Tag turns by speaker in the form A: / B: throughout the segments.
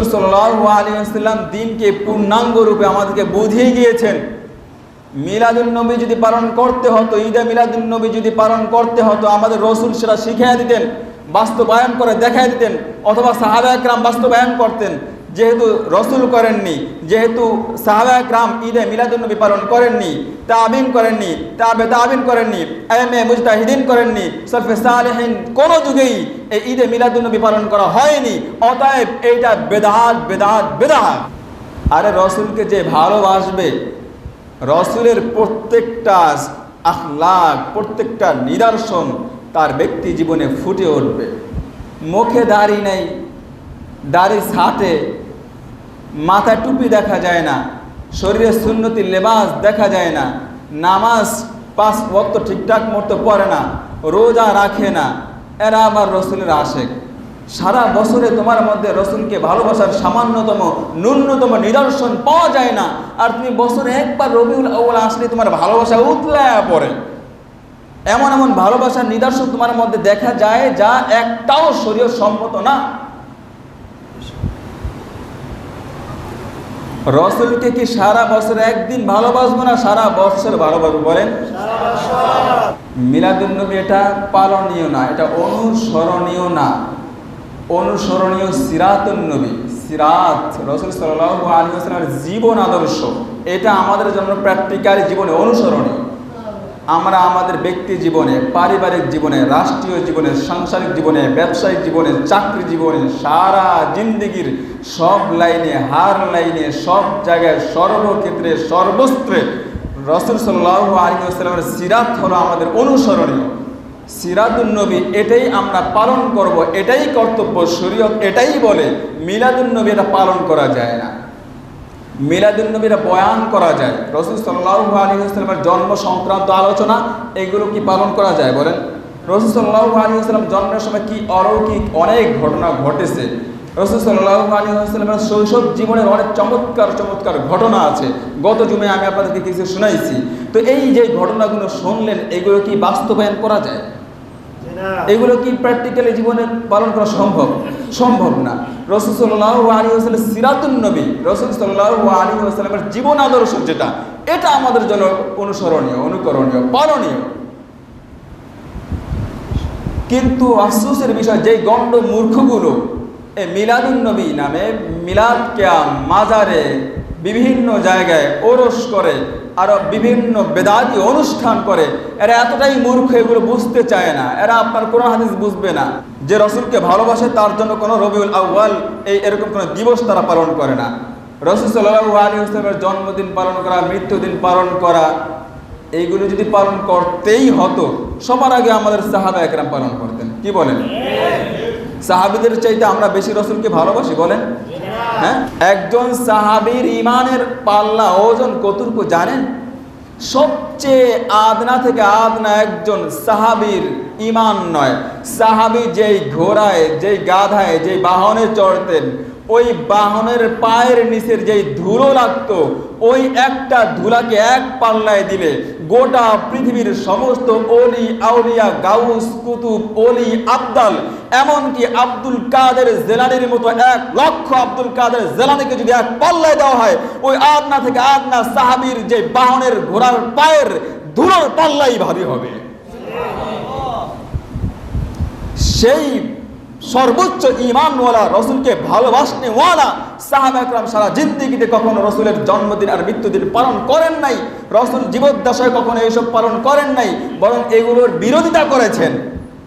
A: রসুল সাল্লাহ আলী দিনকে পূর্ণাঙ্গ রূপে আমাদেরকে বুঝিয়ে গিয়েছেন। মিলাদুল নবী যদি পালন করতে হতো, ঈদে মিলাদুল নবী যদি পালন করতে হতো, আমাদের রসুল সেটা শিখিয়ে দিতেন, বাস্তবায়ন করে দেখাই দিতেন, অথবা সাহাবা একরাম বাস্তবায়ন করতেন। যেহেতু রসুল করেননি, যেহেতু সাহাবা একরাম ঈদে মিলাদুল নবী পালন করেননি, তাবিন করেননি, তাবে তাবিন করেননি, এম এ মুজতাহিদিন করেননি, সরফে সালেহীন কোনো যুগেই এই ঈদে মিলাদুল নবী পালন করা হয়নি, অতএব এইটা বেদাত বেদাত বেদাত। আরে রসুলকে যে ভালোবাসবে, রসুলের প্রত্যেকটা আখলাক, প্রত্যেকটা নিদর্শন তার ব্যক্তি জীবনে ফুটে উঠবে। মুখে দাড়ি নেই দাড়ি ছাটে মাথা টুপি দেখা যায় না শরীরে সুন্নতি লেবাস দেখা যায় না, নামাজ পাঁচ ওয়াক্ত ঠিকঠাক মতো পড়ে না, রোজা রাখে না। এরা আবার রসুলের আশেক। সারা বছরে তোমার মধ্যে রসুলকে ভালোবাসার সামান্যতম, ন্যূনতম নিদর্শন পাওয়া যায় না। আর তুমি বছরে একবার রবিউল আউ্ল আসলে তোমার ভালোবাসা উতলায়া পড়ে। এমন এমন ভালোবাসার নিদর্শন তোমার মধ্যে দেখা যায়, যা একটাও শরীয় সম্মত না। রসুলকে কি সারা বছর একদিন ভালোবাসবো না সারা বছর ভালোবাসবো বলেন? মিলাদুন্নবী এটা পালনীয় না, এটা অনুসরণীয় না। অনুসরণীয় সিরাতুন্নবী সিরাত রসুল সাল্লাহ আলী জীবন আদর্শ। এটা আমাদের জন্য প্র্যাকটিক্যাল জীবনে অনুসরণীয়। আমরা আমাদের ব্যক্তি জীবনে, পারিবারিক জীবনে, রাষ্ট্রীয় জীবনে, সাংসারিক জীবনে, ব্যবসায়িক জীবনে, চাকরি জীবনে, সারা জিন্দগির সব লাইনে, হার লাইনে, সব জায়গায় সর্বক্ষেত্রে, সর্বস্ত্রে রসুল সাল্লাহ আলী আসলামের সিরাত হলো আমাদের অনুসরণীয়। সিরাতুন্নবী এটাই আমরা পালন করব, এটাই কর্তব্য, শরীয়ত এটাই বলে মিলাদুন্নবী এটা পালন করা যায় না। মিলাদুন্নবীরা বয়ান করা যায়। রসুল সাল্লাহ আলী আসলামের জন্ম সংক্রান্ত আলোচনা, এগুলো কি পালন করা যায় বলেন? রসুল সাল্লাহ আলী আসলাম জন্মের সময় কি অলৌকিক অনেক ঘটনা ঘটেছে? রসুল সাল্লাহ আলী শৈশব জীবনের অনেক চমৎকার চমৎকার ঘটনা আছে। গত জুমে আমি আপনাদেরকে কিছু শোনাইছি। তো এই যে ঘটনাগুলো শুনলেন, এগুলো কি বাস্তবায়ন করা যায়? এগুলো কি প্র্যাকটিক্যালি জীবনে পালন করা সম্ভব? সম্ভব না। রসুল সাল্লাহ আলী আসলাম সিরাতুল নবী, রসুল সাল্লাহ আলী আসলামের জীবন আদর্শ যেটা, এটা আমাদের জন্য অনুসরণীয়, অনুকরণীয়, পালনীয়। কিন্তু আফসোসের বিষয় যে গণ্ড মূর্খগুলো এই মিলাদুন নবী নামে মিলাদ ক্যাম, মাজারে বিভিন্ন জায়গায় ওরস করে আরও বিভিন্ন বেদাতি অনুষ্ঠান করে। এরা এতটাই মূর্খ এগুলো বুঝতে চায় না। এরা আপনার কোনো হাদিস বুঝবে না। যে রসুলকে ভালোবাসে তার জন্য কোনো রবিউল আউ্বাল এই এরকম কোনো দিবস তারা পালন করে না। রসুল সাল্লাহু আলী ইসলামের জন্মদিন পালন করা মৃত্যুদিন পালন করা এইগুলো যদি পালন করতেই হতো সবার আগে আমাদের সাহাবা একরাম পালন করতেন। কি বলেন? সাহাবিদের চাইতে আমরা বেশি রসুলকে ভালোবাসি বলেন। হ্যাঁ? একজন সাহাবির ইমানের পাল্লা ওজন কতটুকু জানেন? সবচেয়ে আদনা থেকে আদনা একজন সাহাবির ইমান নয়। সাহাবি যেই ঘোড়ায়, যেই গাধায়, যেই বাহনে চড়তেন, ওই বাহনের পায়ের নিচের যেই ধুলো লাগতো, ওই একটা ধুলাকে এক পাল্লায় দিলে গোটা পৃথিবীর সমস্ত অলি, আউলিয়া, গাউস, কুতুব, অলি, আবদাল, এমনকি আব্দুল কাদের জেলানির মতো এক লক্ষ আব্দুল কাদের জেলানিকে যদি এক পাল্লায় দেওয়া হয়, ওই আদনা থেকে আদনা সাহাবির যে বাহনের ঘোড়ার পায়ের ধুলোর পাল্লাই ভারী হবে। সেই সর্বোচ্চ ইমানওয়ালা রসুলকে ভালোবাসনেওয়ালা সাহাব একরাম সারা জিন্দিগিতে কখনো রসুলের জন্মদিন আর মৃত্যুদিন পালন করেন নাই। রসুল জীবদ্দশায় কখনো এইসব পালন করেন নাই, বরং এগুলোর বিরোধিতা করেছেন।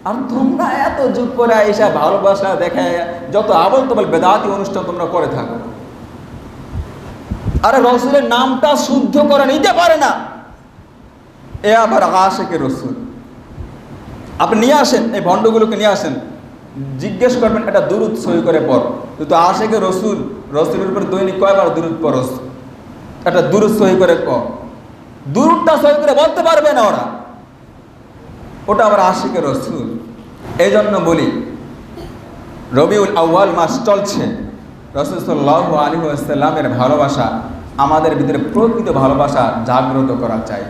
A: আর তোমরা এত যুগ করে এসে ভালোবাসা দেখায় যত আবল তবল বেদাতি অনুষ্ঠান তোমরা করে থাকো। আরে রসুলের নামটা শুদ্ধ করে নিতে পারে না। এ আবার আশেকে রসুল। আপনি নিয়ে আসেন, এই ভণ্ডগুলোকে নিয়ে আসেন। জিজ্ঞেস করবেন, এটা দূরত সই করে পর কিন্তু আশেকে রসুল রসুলের উপর দৈনিক কয়বার দূরত পরস? একটা দূরত সই করে ক। দূরটা সই করে বলতে পারবে না ওরা। ওটা আবার আশিকে রসুল। এই জন্য বলি, রবিউল আউ্য়াল মাস চলছে। রসুল সাল্লাহ আলী আসাল্লামের ভালোবাসা আমাদের ভিতরে প্রকৃত ভালোবাসা জাগ্রত করা চাই।